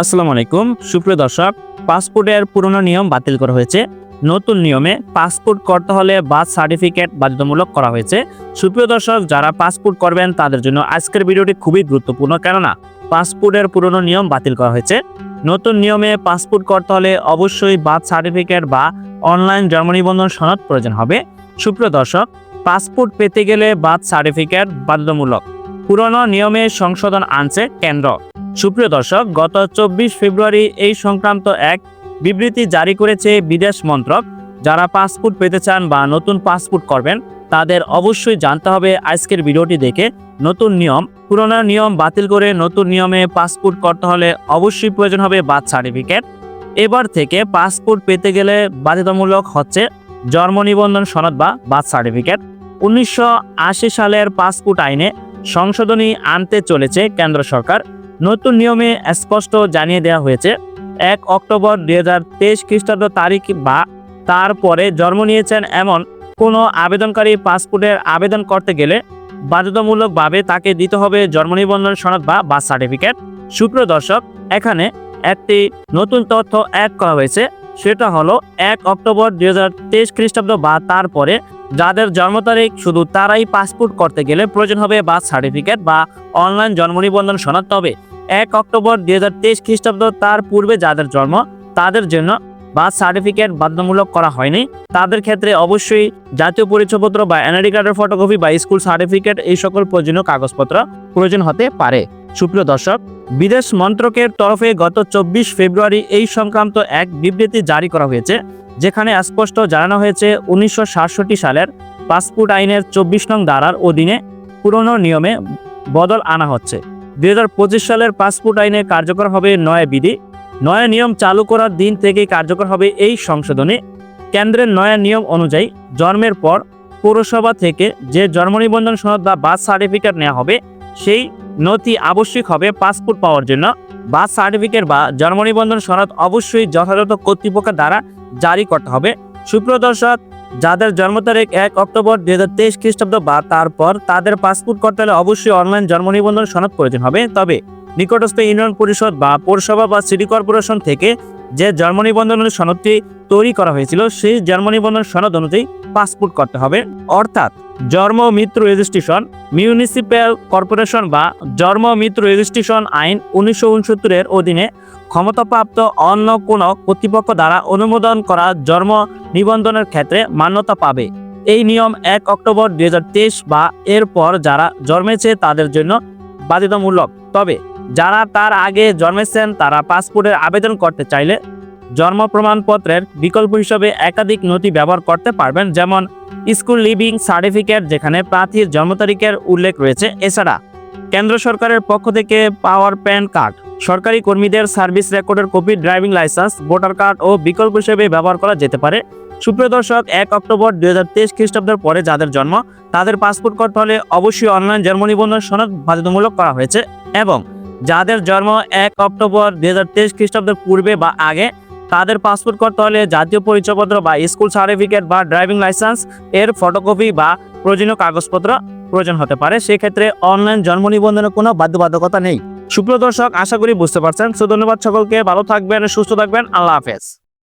আসসালামু আলাইকুম। সুপ্রিয় দর্শক, পাসপোর্টের পুরনো নিয়ম বাতিল করা হয়েছে। নতুন নিয়মে পাসপোর্ট করতে হলে বার্থ সার্টিফিকেট বাধ্যতামূলক করা হয়েছে। সুপ্রিয় দর্শক, যারা পাসপোর্ট করবেন, তাদের জন্য আজকের ভিডিওটি খুবই গুরুত্বপূর্ণ। কেননা, পাসপোর্টের পুরনো নিয়ম বাতিল করা হয়েছে। নতুন নিয়মে পাসপোর্ট করতে হলে অবশ্যই বার্থ সার্টিফিকেট বা অনলাইন জন্ম নিবন্ধন সনদ প্রয়োজন হবে। সুপ্রিয় দর্শক, পাসপোর্ট পেতে গেলে বার্থ সার্টিফিকেট বাধ্যতামূলক। পুরনো নিয়মে সংশোধন আনছে কেন্দ্র। সুপ্রিয় দর্শক, গত চব্বিশ ফেব্রুয়ারি এই সংক্রান্ত এক বিবৃতি জারি করেছে বিদেশ মন্ত্রক। যারা পাসপোর্ট পেতে চান বা নতুন পাসপোর্ট করবেন, তাদের অবশ্যই জানতে হবে আজকের ভিডিওটি দেখে। নতুন নিয়ম, পুরোনো নিয়ম বাতিল করে নতুন নিয়মে পাসপোর্ট করতে হলে অবশ্যই প্রয়োজন হবে বার্থ সার্টিফিকেট। এবার থেকে পাসপোর্ট পেতে গেলে বাধ্যতামূলক হচ্ছে জন্ম নিবন্ধন সনদ বা বার্থ সার্টিফিকেট। উনিশশো আশি সালের পাসপোর্ট আইনে সংশোধনী আনতে চলেছে কেন্দ্র সরকার। নতুন নিয়মে স্পষ্ট জানিয়ে দেওয়া হয়েছে, এক অক্টোবর দুই হাজার তেইশ খ্রিস্টাব্দ তারিখ বা তারপরে জন্ম নিয়েছেন এমন কোনো আবেদনকারী পাসপোর্টের আবেদন করতে গেলে বাধ্যতামূলকভাবে তাকে দিতে হবে জন্ম নিবন্ধন সনদ বা বার্থ সার্টিফিকেট। সুপ্রিয় দর্শক, এখানে একটি নতুন তথ্য অ্যাড করা হয়েছে, সেটা হলো এক অক্টোবর দুই হাজার তেইশ খ্রিস্টাব্দ বা তারপরে যাদের জন্ম তারিখ শুধু তারাই পাসপোর্ট করতে গেলে প্রয়োজন হবে বার্থ সার্টিফিকেট বা অনলাইন জন্ম নিবন্ধন সনদ। তবে এক অক্টোবর দুই হাজার তেইশ খ্রিস্টাব্দ, তার পূর্বে যাদের জন্ম, তাদের জন্য বার্থ সার্টিফিকেট বাধ্যতামূলক করা হয়নি। তাদের ক্ষেত্রে অবশ্যই জাতীয় পরিচয়পত্র বা এনআইডি কার্ডের ফটোকপি বা স্কুল সার্টিফিকেট এই সকল প্রয়োজনীয় কাগজপত্র প্রয়োজন হতে পারে। সুপ্রিয় দর্শক, বিদেশ মন্ত্রকের তরফে গত চব্বিশ ফেব্রুয়ারি এই সংক্রান্ত এক বিবৃতি জারি করা হয়েছে, যেখানে স্পষ্ট জানানো হয়েছে উনিশশো সাতষট্টি সালের পাসপোর্ট আইনের চব্বিশ নং ধারার অধীনে পুরনো নিয়মে বদল আনা হচ্ছে। দুই হাজার পঁচিশ সালের পাসপোর্ট আইনে কার্যকর হবে নয়া বিধি। নয়া নিয়ম চালু করার দিন থেকেই কার্যকর হবে এই সংশোধনে। কেন্দ্রের নয়া নিয়ম অনুযায়ী জন্মের পর পৌরসভা থেকে যে জন্ম নিবন্ধন সনদ বা বার্থ সার্টিফিকেট নেওয়া হবে, সেই নথি আবশ্যিক হবে পাসপোর্ট পাওয়ার জন্য। বার্থ সার্টিফিকেট বা জন্ম নিবন্ধন সনদ অবশ্যই যথাযথ কর্তৃপক্ষের দ্বারা জারি করতে হবে। সুপ্রিয় দর্শক যাদের জন্ম তারিখ এক অক্টোবর দুই হাজার তেইশ খ্রিস্টাব্দ বা তারপর তাদের পাসপোর্ট করতে হলে অবশ্যই অনলাইন জন্ম নিবন্ধন সনদ প্রয়োজন হবে। তবে নিকটস্থ ইউনিয়ন পরিষদ বা পৌরসভা বা সিটি কর্পোরেশন থেকে যে জন্ম নিবন্ধনের সনদটি তৈরি করা হয়েছিল, সেই জন্ম নিবন্ধন সনদ অনুযায়ী পাসপোর্ট করতে হবে। অর্থাৎ জন্ম মৃত্যু রেজিস্ট্রেশন মিউনিসিপ্যাল কর্পোরেশন বা জন্ম মৃত্যু রেজিস্ট্রেশন আইন উনিশশো উনসত্তরের অধীনে ক্ষমতাপ্রাপ্ত অন্য কোনো কর্তৃপক্ষ দ্বারা অনুমোদন করা জন্ম নিবন্ধনের ক্ষেত্রে মান্যতা পাবে। এই নিয়ম এক অক্টোবর দুই হাজার তেইশ বা এরপর যারা জন্মেছে তাদের জন্য বাধ্যতামূলক। তবে যারা তার আগে জন্মেছেন তারা পাসপোর্টের আবেদন করতে চাইলে জন্ম প্রমাণপত্রের বিকল্প হিসেবে একাধিক নথি ব্যবহার করতে পারবেন, যেমন স্কুল লিভিং সার্টিফিকেট, যেখানে প্রার্থীর জন্ম তারিখের উল্লেখ রয়েছে। এছাড়া কেন্দ্র সরকারের পক্ষ থেকে পাওয়ার প্যান কার্ড, সরকারি কর্মীদের সার্ভিস রেকর্ডের copy, driving licence, voter card ও বিকল্প হিসেবে ব্যবহার করা যেতে পারে। সুপ্রিয় দর্শক, এক অক্টোবর দুই হাজার তেইশ খ্রিস্টাব্দের পরে যাদের জন্ম, তাদের পাসপোর্ট করতে হলে অবশ্যই অনলাইন জন্ম নিবন্ধন সনদ বাধ্যতামূলক করা হয়েছে এবং যাদের জন্ম এক অক্টোবর দুই হাজার তেইশ খ্রিস্টাব্দের পূর্বে বা আগে তাদের পাসপোর্ট করতে হলে জাতীয় পরিচয়পত্র বা স্কুল সার্টিফিকেট বা ড্রাইভিং লাইসেন্স এর ফটোকপি বা প্রয়োজনীয় কাগজপত্র প্রয়োজন হতে পারে। সেক্ষেত্রে অনলাইন জন্ম নিবন্ধনের কোনো বাধ্যবাধকতা নেই। সুপ্রিয় দর্শক, আশা করি বুঝতে পারছেন। সো, ধন্যবাদ সকলকে। ভালো থাকবেন, সুস্থ থাকবেন। আল্লাহ হাফেজ।